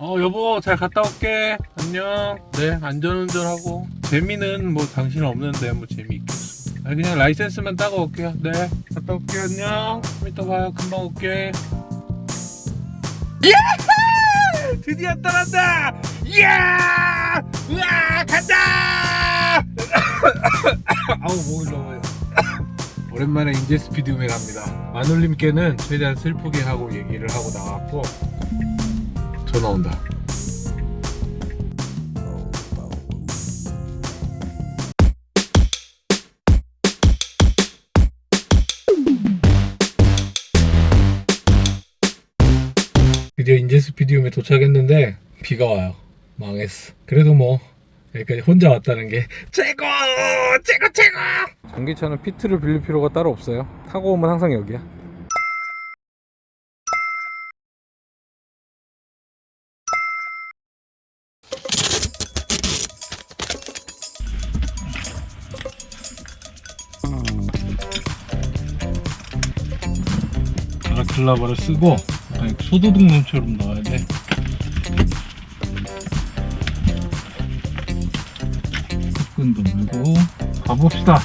어 여보 잘 갔다 올게. 안녕. 네 안전운전하고. 재미는 뭐 당신 없는데 뭐 재미있겠어. 아니 그냥 라이센스만 따고 올게요. 네 갔다 올게. 안녕. 좀 이따 봐요. 금방 올게. 예 드디어 떠난다! 이야! 우와 간다! 아우 목이 너무 오랜만에 인제 스피드움에 갑니다. 마눌님께는 최대한 슬프게 하고 얘기를 하고 나왔고 전화 온다. 드디어 인제 스피디움에 도착했는데 비가 와요. 망했어. 그래도 뭐 여기까지 혼자 왔다는 게 최고! 최고 최고! 전기차는 피트를 빌릴 필요가 따로 없어요. 타고 오면 항상 여기야. 아킬라바를 쓰고 소도둑놈처럼 넣어야 돼. 끝끈도 물고 가봅시다.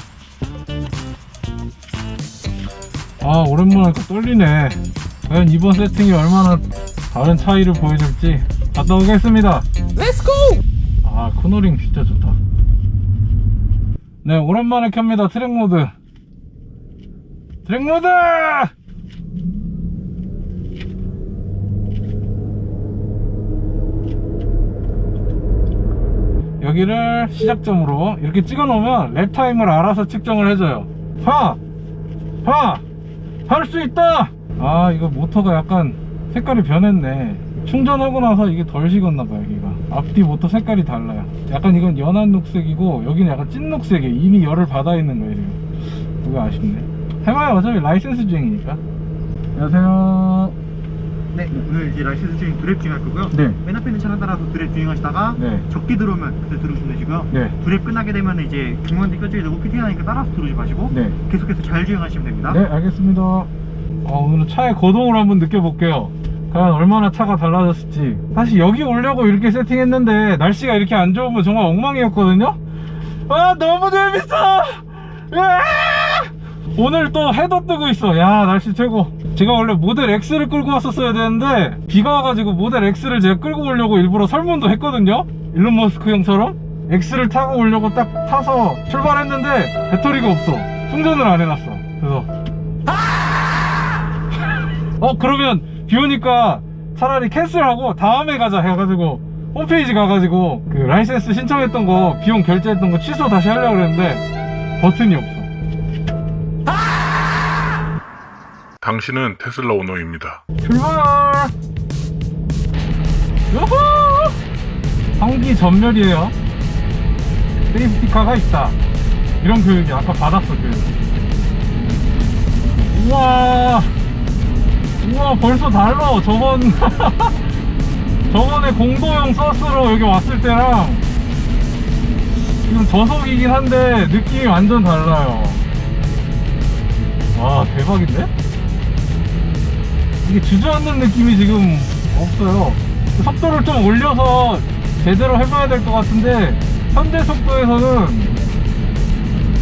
아 오랜만에 또 떨리네. 과연 이번 세팅이 얼마나 다른 차이를 보여줄지 갔다 오겠습니다. 렛츠고! 아 코너링 진짜 좋다. 네 오랜만에 켭니다 트랙 모드. 트랙 모드! 여기를 시작점으로 이렇게 찍어 놓으면 랩 타임을 알아서 측정을 해줘요. 파! 파! 할 수 있다! 아 이거 모터가 약간 색깔이 변했네. 충전하고 나서 이게 덜 식었나봐요 여기가. 앞뒤 모터 색깔이 달라요. 약간 이건 연한 녹색이고 여기는 약간 찐 녹색이에요. 이미 열을 받아 있는 거예요 지금. 그거 아쉽네. 해봐요. 어차피 라이센스 주행이니까. 안녕하세요 네, 오늘 이제 라이센스 주행 드랩 주행할 거고요. 네. 맨 앞에 있는 차량 따라서 드랩 주행하시다가 네. 적기 들어오면 그때 들어오시면 되시고요. 네. 드랩 끝나게 되면 이제 중간에 껴져야 되고 피팅하니까 따라서 들어오지 마시고 네. 계속해서 잘 주행하시면 됩니다. 네, 알겠습니다. 어, 오늘은 차의 거동을 한번 느껴볼게요. 과연 얼마나 차가 달라졌을지. 사실 여기 오려고 이렇게 세팅했는데 날씨가 이렇게 안 좋으면 정말 엉망이었거든요. 아, 너무 재밌어! 으아! 오늘 또 해도 뜨고 있어. 야, 날씨 최고. 제가 원래 모델 X를 끌고 왔었어야 되는데 비가 와가지고 모델 X를 제가 끌고 오려고 일부러 설문도 했거든요. 일론 머스크 형처럼. X를 타고 오려고 딱 타서 출발했는데 배터리가 없어. 충전을 안 해놨어. 그래서 어 그러면 비 오니까 차라리 캔슬하고 다음에 가자 해가지고 홈페이지 가가지고 그 라이센스 신청했던 거 비용 결제했던 거 취소 다시 하려고 그랬는데 버튼이 없어 당신은 테슬라 오너입니다. 출발! 요호 환기 전멸이에요. 세이프티카가 있다. 이런 교육이 아까 받았어 교육. 우와! 우와 벌써 달라 저번 저번에 공도용 서스로 여기 왔을 때랑 지금 저속이긴 한데 느낌이 완전 달라요. 와 대박인데? 이게 주저앉는 느낌이 지금 없어요. 속도를 좀 올려서 제대로 해봐야 될 것 같은데 현대 속도에서는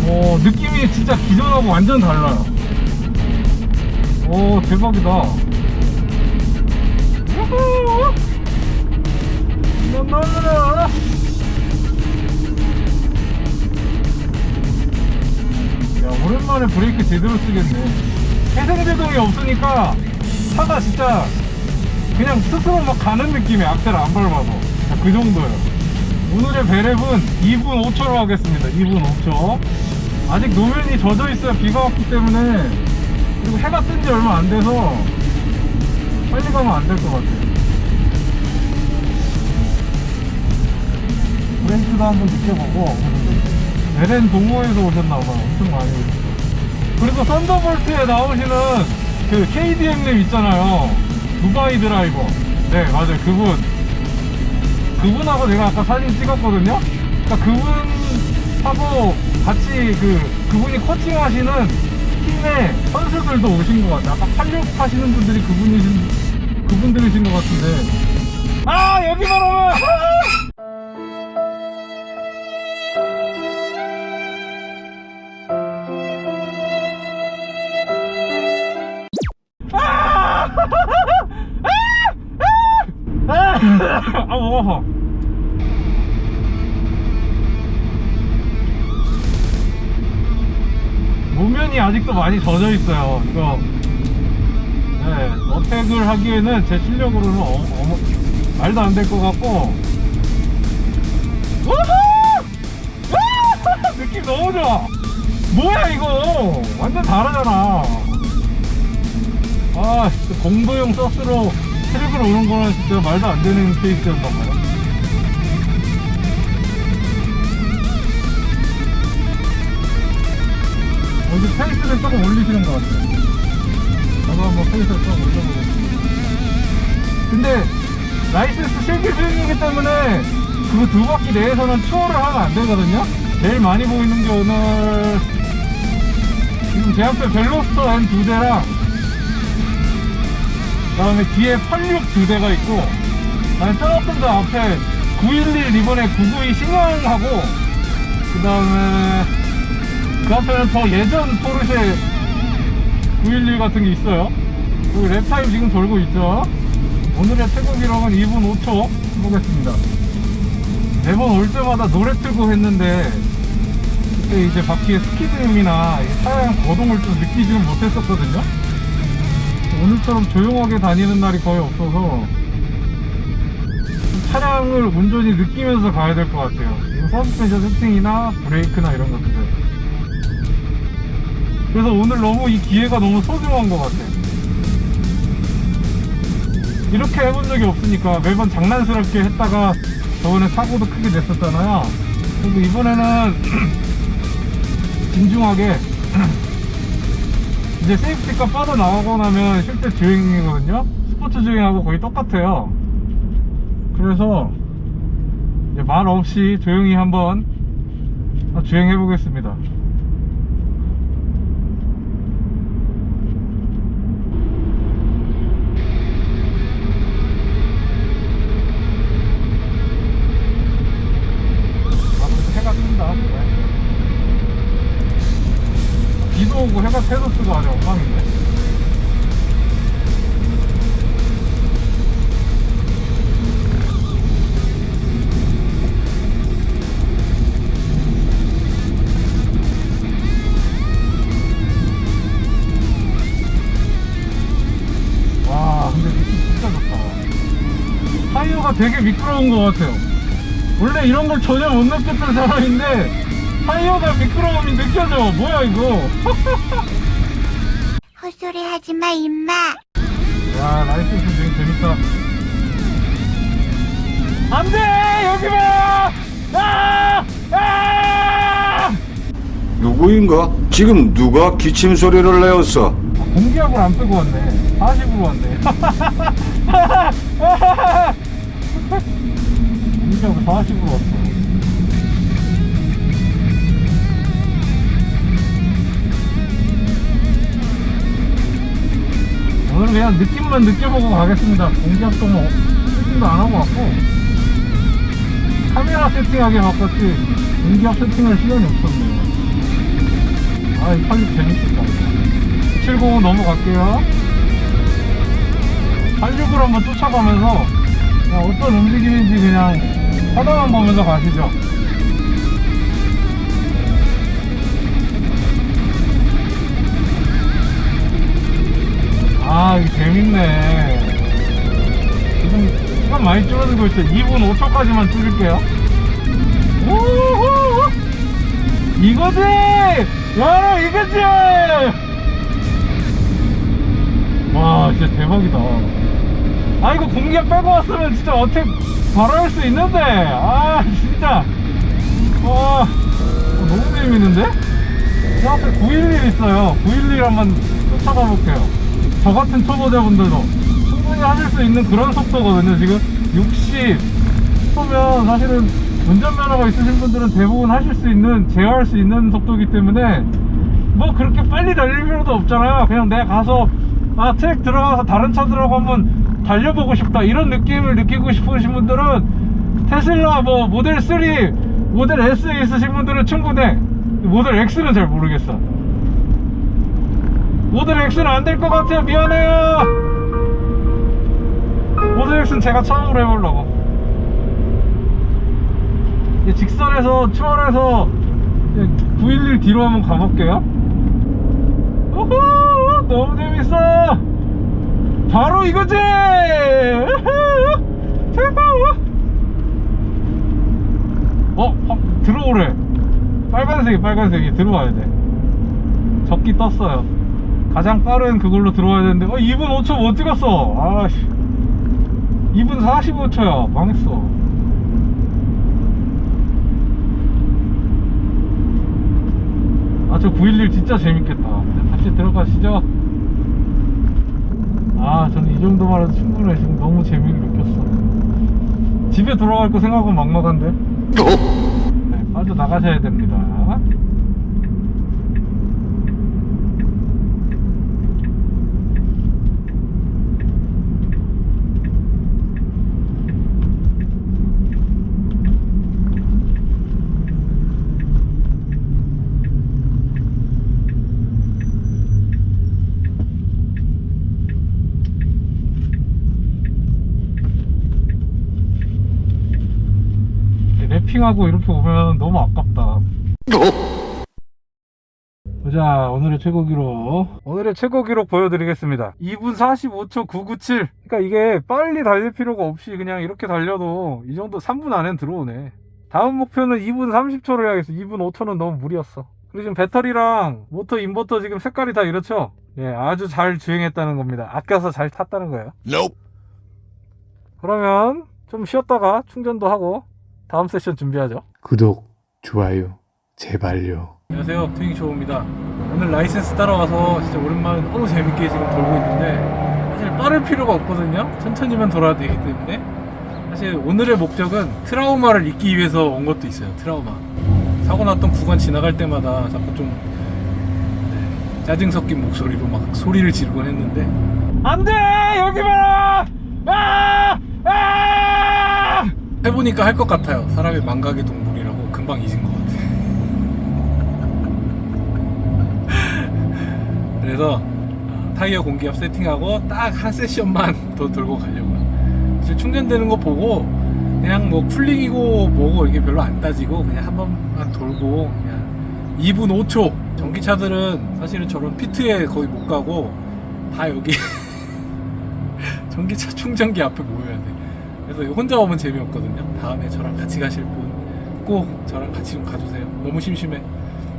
어, 느낌이 진짜 기존하고 완전 달라요. 오 대박이다. 우후 놀라 야 오랜만에 브레이크 제대로 쓰겠네. 회생제동이 없으니까 차가 진짜 그냥 스스로 막 가는 느낌이야 악셀 안 밟아도. 자, 그 정도예요. 오늘의 배랩은 2분 5초로 하겠습니다. 2분 5초. 아직 노면이 젖어 있어요 비가 왔기 때문에 그리고 해가 뜬 지 얼마 안 돼서 빨리 가면 안 될 것 같아요. 브레이크도 한번 느껴보고 베렌 동호에서 오셨나봐 엄청 많이. 오셨어요 그리고 썬더볼트에 나오시는 그 KDM님 있잖아요. 두바이 드라이버. 네 맞아요. 그분. 그분하고 내가 아까 사진 찍었거든요. 그러니까 그분하고 같이 그 그분이 코칭 하시는 팀의 선수들도 오신 것 같아요. 아까 86 하시는 분들이 그분이신 그분들이신 것 같은데. 아 여기만 오 아! 아! 아! 아, 목 아파. 모면이 아직도 많이 젖어 있어요. 이거 네, 어택을 하기에는 제 실력으로는 어, 어, 말도 안 될 것 같고. 아! 느낌 너무 좋아. 뭐야 이거? 완전 다르잖아. 아, 진짜 공도용 서스로 트립을 오는 거는 진짜 말도 안 되는 케이스였나 봐요. 여기 페이스를 조금 올리시는 것 같아요. 저도 한번 페이스를 좀 올려보겠습니다. 근데 라이센스 실기 중이기 때문에 그 두 바퀴 내에서는 추월을 하면 안 되거든요. 제일 많이 보이는 게 오늘 지금 제 앞에 벨로스터 한 두 대랑 그 다음에 뒤에 86 두 대가 있고 그다음에 조금 더 앞에 911 이번에 992 신형하고 그 다음에 그 앞에는 더 예전 포르쉐 911 같은 게 있어요. 그리고 랩타임 지금 돌고 있죠. 오늘의 최고 기록은 2분 5초 해보겠습니다. 매번 올 때마다 노래 틀고 했는데 그때 이제 바퀴의 스키드음이나 이 차량 거동을 좀 느끼지는 못했었거든요. 오늘처럼 조용하게 다니는 날이 거의 없어서 좀 차량을 온전히 느끼면서 가야 될 것 같아요. 서스펜션 세팅이나 브레이크나 이런 것들. 그래서 오늘 너무 이 기회가 너무 소중한 것 같아요. 이렇게 해본 적이 없으니까 매번 장난스럽게 했다가 저번에 사고도 크게 냈었잖아요. 그리고 이번에는 진중하게 이제 세이프티카 빠져나가고 나면 실제 주행이거든요. 스포츠 주행하고 거의 똑같아요. 그래서 말 없이 조용히 한번 주행해 보겠습니다. 새도 뜨고 아주 엉망인데. 와, 근데 느낌 진짜 좋다. 타이어가 되게 미끄러운 것 같아요. 원래 이런 걸 전혀 못 느꼈던 사람인데 타이어가 미끄러움이 느껴져. 뭐야 이거? 헛소리 하지 마, 임마. 야 라이센스 되게 재밌다. 안돼 여기 봐. 아! 아! 누구인가? 지금 누가 기침 소리를 내었어? 아, 공기압을 안 빼고 왔네. 40으로 왔네. 공기압을 40으로 왔어. 그냥 느낌만 느껴보고 가겠습니다. 공기압도 뭐 세팅도 안 하고 왔고 카메라 세팅하게 바꿨지 공기압 세팅할 시간이 없었네요. 아, 이 팔육 재밌겠다. 790 넘어갈게요. 86을 한번 쫓아가면서 어떤 움직임인지 그냥 하다만 보면서 가시죠. 아, 이거 재밌네. 지금 시간 많이 줄어들고 있어요. 2분 5초까지만 줄일게요. 우후! 이거지! 야, 이거지! 와, 진짜 대박이다. 아, 이거 공기압 빼고 왔으면 진짜 어떻게 바로 할 수 있는데. 아, 진짜. 와, 어, 너무 재밌는데? 저 앞에 911 있어요. 911 한번 쫓아가 볼게요. 저 같은 초보자분들도 충분히 하실 수 있는 그런 속도거든요. 지금 60 속도면 사실은 운전면허가 있으신 분들은 대부분 하실 수 있는, 제어할 수 있는 속도이기 때문에 뭐 그렇게 빨리 달릴 필요도 없잖아요. 그냥 내가 가서 아 트랙 들어가서 다른 차들하고 한번 달려보고 싶다 이런 느낌을 느끼고 싶으신 분들은 테슬라 뭐 모델 3 모델 S 있으신 분들은 충분해 모델 X는 잘 모르겠어 모델 X는 안될 것 같아요. 미안해요. 모델 X는 제가 처음으로 해보려고. 직선에서 추월해서 911 뒤로 한번 가볼게요. 우후! 너무 재밌어! 바로 이거지! 우후, 제발! 어? 어 들어오래. 빨간색이 빨간색이 들어와야 돼. 적기 떴어요 가장 빠른 그걸로 들어와야 되는데 어 2분 5초 못 찍었어? 아씨. 2분 45초야. 망했어. 아 저 911 진짜 재밌겠다. 네, 다시 들어가시죠. 아 저는 이 정도만 해도 충분해. 지금 너무 재미를 느꼈어. 집에 돌아갈 거 생각하면 막막한데? 네, 빠져나가셔야 됩니다 랩핑하고 이렇게 오면 너무 아깝다. 보자 오늘의 최고 기록. 오늘의 최고 기록 보여드리겠습니다. 2분 45초 997 그러니까 이게 빨리 달릴 필요가 없이 그냥 이렇게 달려도 이 정도 3분 안엔 들어오네. 다음 목표는 2분 30초로 해야겠어. 2분 5초는 너무 무리였어. 그리고 지금 배터리랑 모터 인버터 지금 색깔이 다 이렇죠? 예 아주 잘 주행했다는 겁니다. 아껴서 잘 탔다는 거예요. 그러면 좀 쉬었다가 충전도 하고 다음 세션 준비하죠. 구독, 좋아요, 제발요. 안녕하세요. 트윙쇼우입니다. 오늘 라이센스 따라와서 진짜 오랜만에 너무 재밌게 지금 돌고 있는데 사실 빠를 필요가 없거든요. 천천히만 돌아야 되기 때문에. 사실 오늘의 목적은 트라우마를 잊기 위해서 온 것도 있어요. 트라우마. 사고 났던 구간 지나갈 때마다 자꾸 좀 네, 짜증 섞인 목소리로 막 소리를 지르곤 했는데. 안 돼! 여기 봐라! 아! 아! 해보니까 할 것 같아요 사람의 망각의 동물이라고 금방 잊은 것 같아 그래서 어, 타이어 공기압 세팅하고 딱 한 세션만 더 돌고 가려고요. 사실 충전되는 거 보고 그냥 뭐 쿨링이고 뭐고 이게 별로 안 따지고 그냥 한 번만 돌고 그냥 2분 5초 전기차들은 사실은 저런 피트에 거의 못 가고 다 여기 전기차 충전기 앞에 모여야 돼. 그래서 혼자 오면 재미없거든요. 다음에 저랑 같이 가실 분 꼭 저랑 같이 좀 가주세요. 너무 심심해.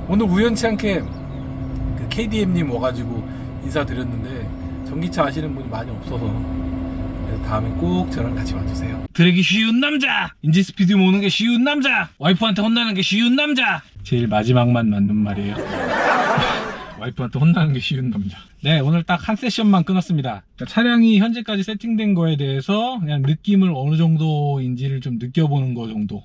오늘 우연치 않게 그 KDM님 와가지고 인사드렸는데 전기차 아시는 분이 많이 없어서 그래서 다음에 꼭 저랑 같이 와주세요 드래기 쉬운 남자 인지 스피드 모는 게 쉬운 남자 와이프한테 혼나는 게 쉬운 남자 제일 마지막만 맞는 말이에요 와이프한테 혼나는 게 쉬운 남자 네 오늘 딱 한 세션만 끊었습니다. 그러니까 차량이 현재까지 세팅된 거에 대해서 그냥 느낌을 어느 정도인지를 좀 느껴보는 거 정도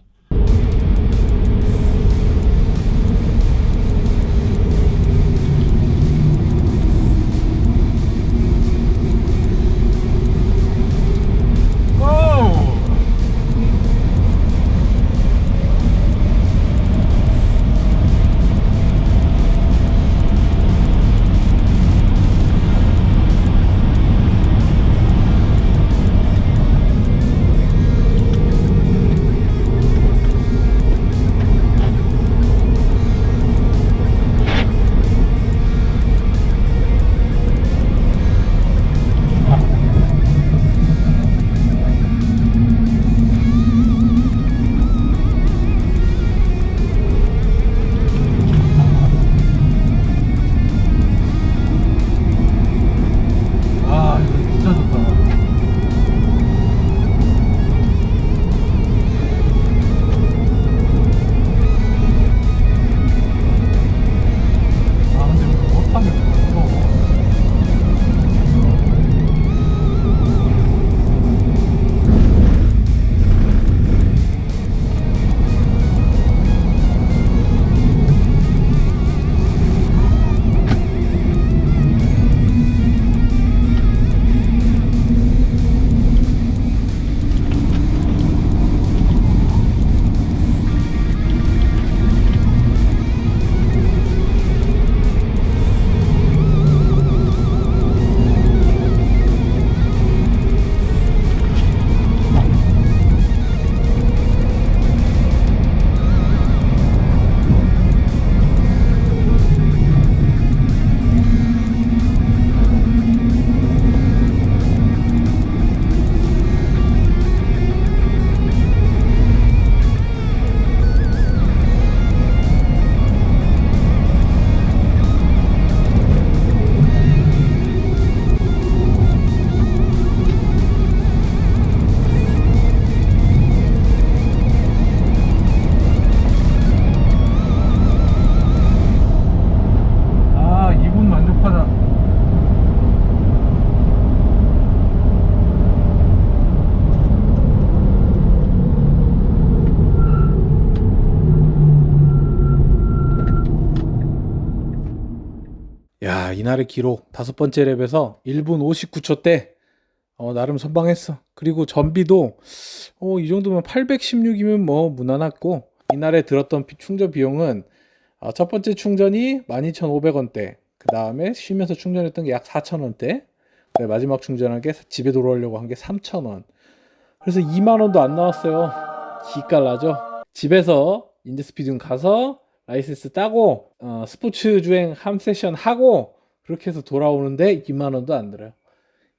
야, 이날의 기록 다섯 번째 랩에서 1분 59초대 어, 나름 선방했어. 그리고 전비도 어, 이 정도면 816이면 뭐 무난했고 이날에 들었던 비- 충전 비용은 어, 첫 번째 충전이 12,500원대. 그 다음에 쉬면서 충전했던 게 약 4,000원대. 마지막 충전한 게 집에 돌아오려고 한 게 3,000원. 그래서 2만 원도 안 나왔어요. 기깔나죠? 집에서 인제스피드는 가서 라이센스 따고 어, 스포츠 주행 한 세션 하고 그렇게 해서 돌아오는데 2만 원도 안 들어요.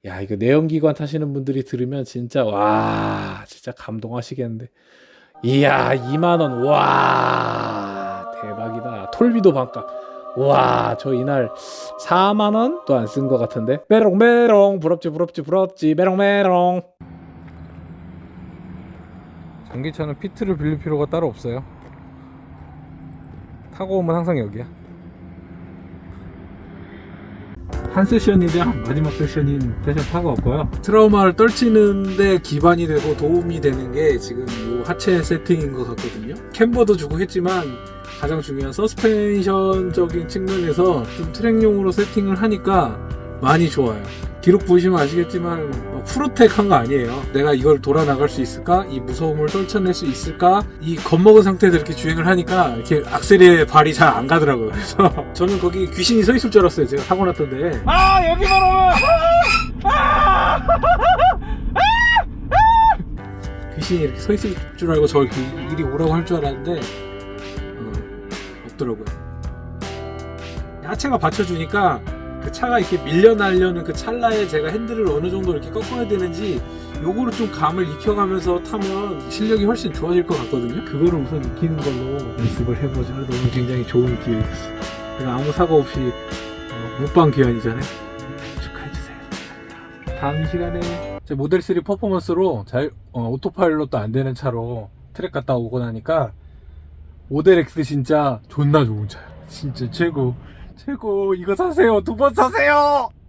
야 이거 내연기관 타시는 분들이 들으면 진짜 와 진짜 감동하시겠는데. 이야 2만 원와 대박이다. 톨비도 반값. 와, 저 이날 4만 원도 안 쓴 것 같은데. 메롱 메롱 부럽지 부럽지 부럽지 메롱 메롱. 전기차는 피트를 빌릴 필요가 따로 없어요. 타고 오면 항상 여기야. 한 세션이랑 마지막 세션인 세션 타고 왔고요. 트라우마를 떨치는데 기반이 되고 도움이 되는 게 지금 요 하체 세팅인 것 같거든요. 캠버도 주고 했지만 가장 중요한 서스펜션적인 측면에서 좀 트랙용으로 세팅을 하니까 많이 좋아요. 기록 보시면 아시겠지만 막 프로텍한 거 아니에요. 내가 이걸 돌아 나갈 수 있을까? 이 무서움을 떨쳐낼 수 있을까? 이 겁먹은 상태에서 이렇게 주행을 하니까 이렇게 악셀에 발이 잘 안 가더라고요. 그래서 저는 거기 귀신이 서 있을 줄 알았어요. 제가 타고 났던데. 아 여기만 오면 귀신이 이렇게 서 있을 줄 알고 저 이렇게 이리 오라고 할 줄 알았는데 어, 없더라고요. 하체가 받쳐주니까 그 차가 이렇게 밀려나려는 그 찰나에 제가 핸들을 어느 정도 이렇게 꺾어야 되는지 요거를 좀 감을 익혀가면서 타면 실력이 훨씬 좋아질 것 같거든요. 그거를 우선 익히는 걸로 연습을 해보자. 너무 굉장히 좋은 기회였어. 제가 아무 사고 없이 어, 무방 귀환이잖아요. 축하해주세요. 다음 시간에 제 모델 3 퍼포먼스로 잘 어, 오토파일럿도 안 되는 차로 트랙 갔다 오고 나니까 모델 X 진짜 존나 좋은 차야. 진짜 최고. 최고. 이거 사세요. 두 번 사세요.